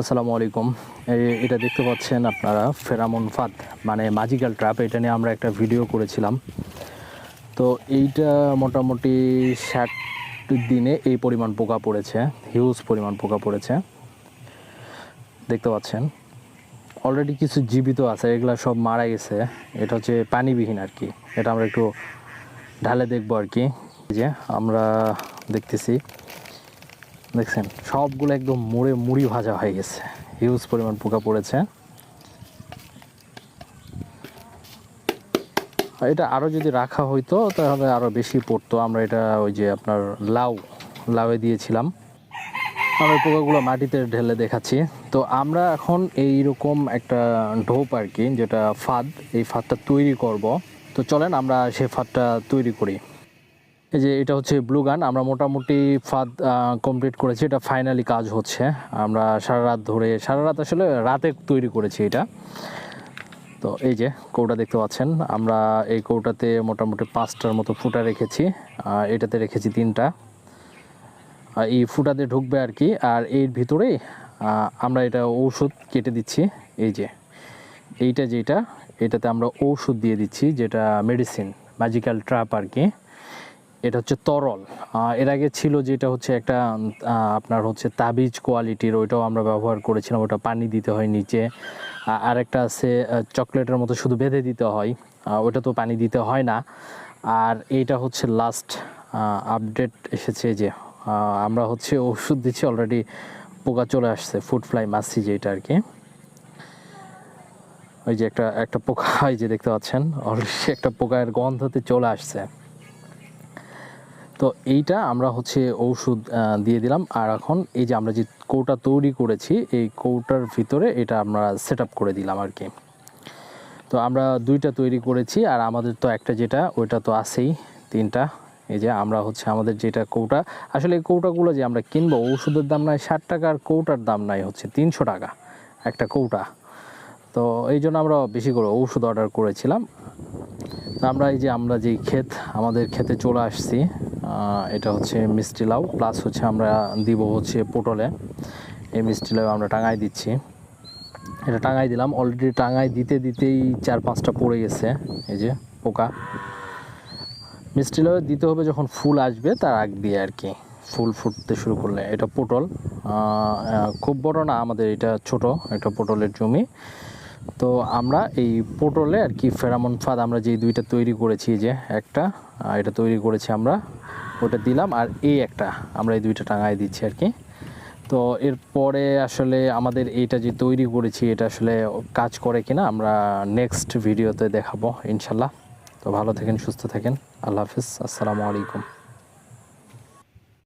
আসসালামু আলাইকুম। এটা দেখতে পাচ্ছেন আপনারা, ফেরামন ফাদ মানে ম্যাজিক্যাল ট্র্যাপ এটা নিয়ে আমরা একটা ভিডিও করেছিলাম। তো এইটা মোটামুটি ষাট দিনে এই পরিমাণ পোকা পড়েছে হিউজ পরিমাণ পোকা পড়েছে। দেখতে পাচ্ছেন অলরেডি কিছু জীবিত আছে, এগুলা সব মারা গেছে। এটা হচ্ছে পানিবিহীন আর কি, এটা আমরা একটু ঢালে দেখব আর কি। যে আমরা দেখতেছি দেখছেন, সবগুলো একদম মুড়ে মুড়ি ভাজা হয়ে গেছে। হিউজ পরিমাণ পোকা পড়েছে। এটা আরও যদি রাখা হইতো, তাহলে আরও বেশি পড়তো। আমরা এটা ওই যে আপনার লাউ, লাউয়ে দিয়েছিলাম। আমরা পোকাগুলো মাটিতে ঢেলে দেখাচ্ছি। তো আমরা এখন এই রকম একটা ঢোপ আর কি, যেটা ফাঁদ, এই ফাঁদটা তৈরি করব। তো চলেন আমরা সেই ফাঁদটা তৈরি করি। এই যে এটা হচ্ছে ব্লু গান আমরা মোটামুটি ফাঁদ কমপ্লিট করেছি এটা ফাইনালি কাজ হচ্ছে। আমরা সারা রাত ধরে সারা রাত আসলে রাতে তৈরি করেছি এটা। তো এই যে কৌটা দেখতে পাচ্ছেন আমরা এই কৌটাতে মোটামুটি পাঁচটার মতো ফুটা রেখেছি এটাতে রেখেছি তিনটা। এই ফুটাতে ঢুকবে আর কি আর এর ভিতরে আহ, আমরা এটা ঔষধ কেটে দিচ্ছি এই যে। এইটা যেটা এটাতে আমরা ঔষধ দিয়ে দিচ্ছি যেটা মেডিসিন ম্যাজিক্যাল ট্র্যাপ আর কি। এটা হচ্ছে তরল। এর আগে ছিল যেটা হচ্ছে একটা আপনার হচ্ছে তাবিজ কোয়ালিটির, ওইটাও আমরা ব্যবহার করেছিলাম, ওটা পানি দিতে হয় নিচে। আরেকটা আছে চকলেটের মতো শুধু বেঁধে দিতে হয় ওটা তো পানি দিতে হয় না। আর এইটা হচ্ছে লাস্ট আপডেট এসেছে যে আমরা হচ্ছে ওষুধ দিচ্ছি অলরেডি পোকা চলে আসছে ফুড ফ্লাই মাসি যেটা আর কি। ওই যে একটা একটা পোকা, এই যে দেখতে পাচ্ছেন অলরেডি একটা পোকার গন্ধতে চলে আসছে। তো এইটা আমরা হচ্ছে ঔষধ দিয়ে দিলাম। আর এখন এই যে আমরা যে কৌটা তৈরি করেছি, এই কৌটার ভিতরে এটা আমরা সেট করে দিলাম আর কি। তো আমরা দুইটা তৈরি করেছি, আর আমাদের তো একটা যেটা, ওইটা তো আছেই, তিনটা। এই যে আমরা হচ্ছে আমাদের যেটা কৌটা, আসলে এই কৌটাগুলো যে আমরা কিনবো ওষুধের দাম নাই ষাট টাকা, আর কৌটার দাম নাই হচ্ছে তিনশো টাকা একটা কৌটা। তো এই জন্য আমরা বেশি করে ঔষধ অর্ডার করেছিলাম। আমরা এই যে আমরা যে ক্ষেত, আমাদের ক্ষেতে চলে আসছি এটা হচ্ছে মিষ্টি লাউ প্লাস হচ্ছে আমরা দিব হচ্ছে পটলে। এই মিষ্টি লাউ আমরা টাঙাই দিচ্ছি। এটা টাঙাই দিলাম। অলরেডি টাঙাই দিতে দিতেই চার পাঁচটা পড়ে গেছে। এই যে, পোকা। মিষ্টি লাউ দিতে হবে যখন ফুল আসবে, তার আগ দিয়ে আর কি। ফুল ফুটতে শুরু করলে। এটা পটল। খুব বড় না, আমাদের এটা ছোট, এটা পটলের জমি। তো আমরা এই পটলে আর কি ফেরামন ফাঁদ আমরা যে দুইটা তৈরি করেছি যে একটা এটা তৈরি করেছি আমরা। ওটা দিলাম আর এই একটা, আমরা এই দুইটা টাঙায় দিচ্ছি আর কি। তো এরপরে আসলে আমাদের এইটা যে তৈরি করেছি, এটা আসলে কাজ করে কিনা আমরা নেক্সট ভিডিওতে দেখাবো ইনশাল্লাহ। তো ভালো থাকেন, সুস্থ থাকেন। আল্লাহ হাফিজ। আসসালামু আলাইকুম।